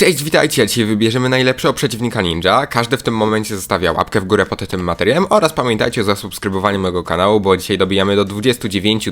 Cześć, witajcie! Dzisiaj wybierzemy najlepszego przeciwnika ninja. Każdy w tym momencie zostawia łapkę w górę pod tym materiałem oraz pamiętajcie o zasubskrybowaniu mojego kanału, bo dzisiaj dobijamy do 29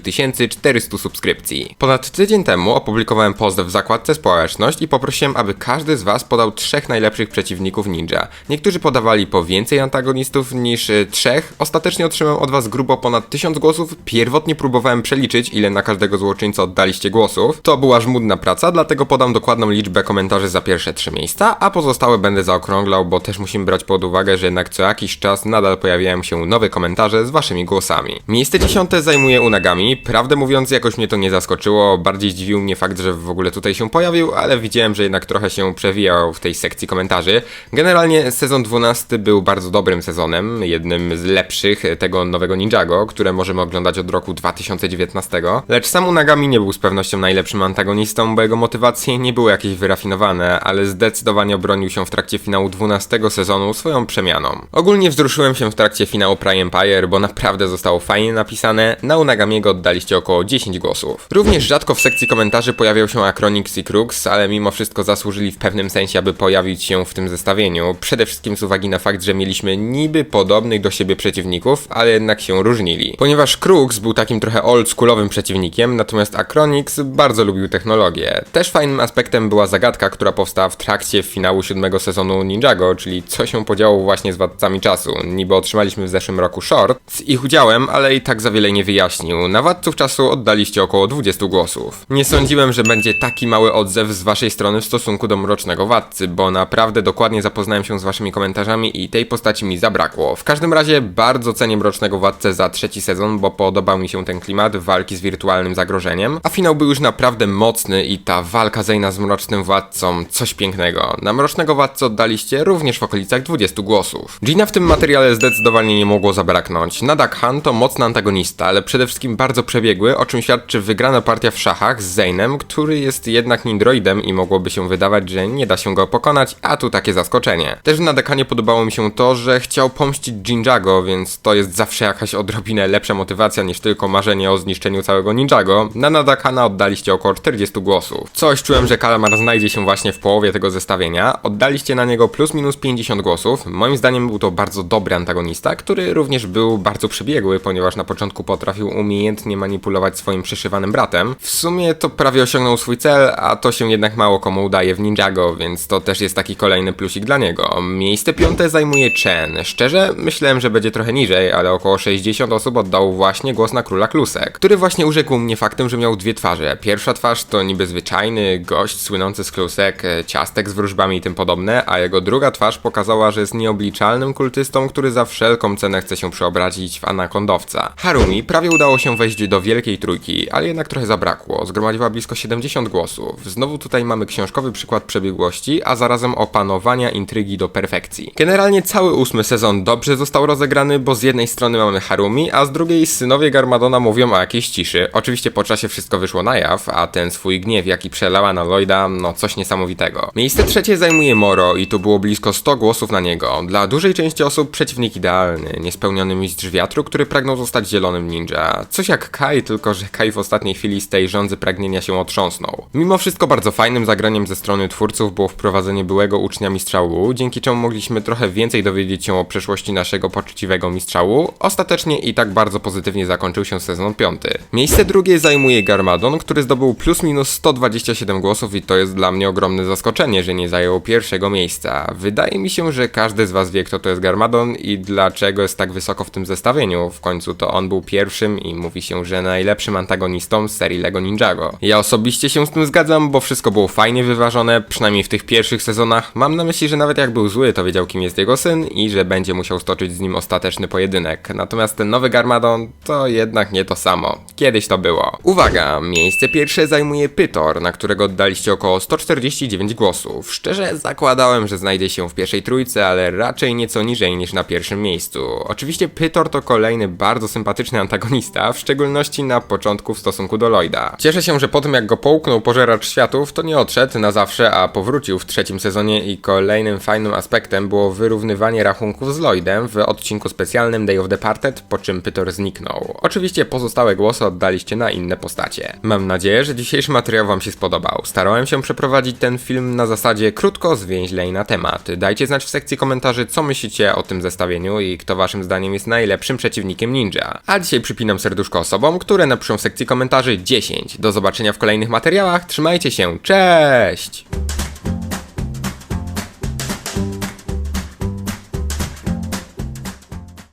400 subskrypcji. Ponad tydzień temu opublikowałem post w zakładce społeczność i poprosiłem, aby każdy z was podał trzech najlepszych przeciwników ninja. Niektórzy podawali po więcej antagonistów niż y, trzech. Ostatecznie otrzymałem od was grubo ponad 1000 głosów. Pierwotnie próbowałem przeliczyć, ile na każdego złoczyńcę oddaliście głosów. To była żmudna praca, dlatego podam dokładną liczbę komentarzy za pierwsze trzy miejsca, a pozostałe będę zaokrąglał, bo też musimy brać pod uwagę, że jednak co jakiś czas nadal pojawiają się nowe komentarze z waszymi głosami. Miejsce dziesiąte zajmuje Unagami. Prawdę mówiąc, jakoś mnie to nie zaskoczyło. Bardziej zdziwił mnie fakt, że w ogóle tutaj się pojawił, ale widziałem, że jednak trochę się przewijał w tej sekcji komentarzy. Generalnie sezon 12 był bardzo dobrym sezonem, jednym z lepszych tego nowego Ninjago, które możemy oglądać od roku 2019. Lecz sam Unagami nie był z pewnością najlepszym antagonistą, bo jego motywacje nie były jakieś wyrafinowane, ale zdecydowanie obronił się w trakcie finału 12 sezonu swoją przemianą. Ogólnie wzruszyłem się w trakcie finału Prime Empire, bo naprawdę zostało fajnie napisane. Na Unagamiego oddaliście około 10 głosów. Również rzadko w sekcji komentarzy pojawiał się Acronix i Crux, ale mimo wszystko zasłużyli w pewnym sensie, aby pojawić się w tym zestawieniu. Przede wszystkim z uwagi na fakt, że mieliśmy niby podobnych do siebie przeciwników, ale jednak się różnili. Ponieważ Crux był takim trochę oldschoolowym przeciwnikiem, natomiast Acronix bardzo lubił technologię. Też fajnym aspektem była zagadka, która powstała w trakcie finału siódmego sezonu Ninjago, czyli co się podziało właśnie z Władcami Czasu. Niby otrzymaliśmy w zeszłym roku short z ich udziałem, ale i tak za wiele nie wyjaśnił. Na Władców Czasu oddaliście około 20 głosów. Nie sądziłem, że będzie taki mały odzew z waszej strony w stosunku do Mrocznego Władcy, bo naprawdę dokładnie zapoznałem się z waszymi komentarzami i tej postaci mi zabrakło. W każdym razie bardzo cenię Mrocznego Władcę za trzeci sezon, bo podobał mi się ten klimat walki z wirtualnym zagrożeniem, a finał był już naprawdę mocny i ta walka Zejna z Mrocznym Władcą coś pięknego. Na Mrocznego Władcę oddaliście również w okolicach 20 głosów. Gina w tym materiale zdecydowanie nie mogło zabraknąć. Nadak Han to mocny antagonista, ale przede wszystkim bardzo przebiegły, o czym świadczy wygrana partia w szachach z Zeynem, który jest jednak nindroidem i mogłoby się wydawać, że nie da się go pokonać, a tu takie zaskoczenie. Też w Nadakanie podobało mi się to, że chciał pomścić Jinjago, więc to jest zawsze jakaś odrobinę lepsza motywacja niż tylko marzenie o zniszczeniu całego Ninjago. Na Nadakana oddaliście około 40 głosów. Coś czułem, że Kalamar znajdzie się właśnie w połowie tego zestawienia. Oddaliście na niego plus minus 50 głosów. Moim zdaniem był to bardzo dobry antagonista, który również był bardzo przebiegły, ponieważ na początku potrafił umiejętnie manipulować swoim przyszywanym bratem. W sumie to prawie osiągnął swój cel, a to się jednak mało komu udaje w Ninjago, więc to też jest taki kolejny plusik dla niego. Miejsce piąte zajmuje Chen. Szczerze, myślałem, że będzie trochę niżej, ale około 60 osób oddało właśnie głos na króla Klusek, który właśnie urzekł mnie faktem, że miał dwie twarze. Pierwsza twarz to niby zwyczajny gość słynący z Klusek, ciastek z wróżbami i tym podobne, a jego druga twarz pokazała, że jest nieobliczalnym kultystą, który za wszelką cenę chce się przeobrazić w anakondowca. Harumi prawie udało się wejść do wielkiej trójki, ale jednak trochę zabrakło. Zgromadziła blisko 70 głosów. Znowu tutaj mamy książkowy przykład przebiegłości, a zarazem opanowania intrygi do perfekcji. Generalnie cały ósmy sezon dobrze został rozegrany, bo z jednej strony mamy Harumi, a z drugiej synowie Garmadona mówią o jakiejś ciszy. Oczywiście po czasie wszystko wyszło na jaw, a ten swój gniew, jaki przelała na Lloyda, no coś niesamowitego. Miejsce trzecie zajmuje Moro i tu było blisko 100 głosów na niego. Dla dużej części osób przeciwnik idealny, niespełniony mistrz wiatru, który pragnął zostać zielonym ninja. Coś jak Kai, tylko że Kai w ostatniej chwili z tej rządzy pragnienia się otrząsnął. Mimo wszystko bardzo fajnym zagraniem ze strony twórców było wprowadzenie byłego ucznia mistrza Wu, dzięki czemu mogliśmy trochę więcej dowiedzieć się o przeszłości naszego poczciwego mistrza Wu. Ostatecznie i tak bardzo pozytywnie zakończył się sezon piąty. Miejsce drugie zajmuje Garmadon, który zdobył plus minus 127 głosów i to jest dla mnie ogromne zaskoczenie, że nie zajął pierwszego miejsca. Wydaje mi się, że każdy z was wie kto to jest Garmadon i dlaczego jest tak wysoko w tym zestawieniu. W końcu to on był pierwszym i mówi się, że najlepszym antagonistą z serii LEGO Ninjago. Ja osobiście się z tym zgadzam, bo wszystko było fajnie wyważone, przynajmniej w tych pierwszych sezonach. Mam na myśli, że nawet jak był zły, to wiedział kim jest jego syn i że będzie musiał stoczyć z nim ostateczny pojedynek. Natomiast ten nowy Garmadon to jednak nie to samo. Kiedyś to było. Uwaga, miejsce pierwsze zajmuje Pytor, na którego oddaliście około 149 głosów. Szczerze zakładałem, że znajdzie się w pierwszej trójce, ale raczej nieco niżej niż na pierwszym miejscu. Oczywiście Pytor to kolejny bardzo sympatyczny antagonista, w szczególności na początku w stosunku do Lloyda. Cieszę się, że po tym jak go połknął pożeracz światów, to nie odszedł na zawsze, a powrócił w trzecim sezonie i kolejnym fajnym aspektem było wyrównywanie rachunków z Lloydem w odcinku specjalnym Day of Departed, po czym Pytor zniknął. Oczywiście pozostałe głosy oddaliście na inne postacie. Mam nadzieję, że dzisiejszy materiał wam się spodobał. Starałem się przeprowadzić ten film film na zasadzie krótko, zwięźlej na temat. Dajcie znać w sekcji komentarzy, co myślicie o tym zestawieniu i kto waszym zdaniem jest najlepszym przeciwnikiem ninja. A dzisiaj przypinam serduszko osobom, które napiszą w sekcji komentarzy 10. Do zobaczenia w kolejnych materiałach, trzymajcie się, cześć!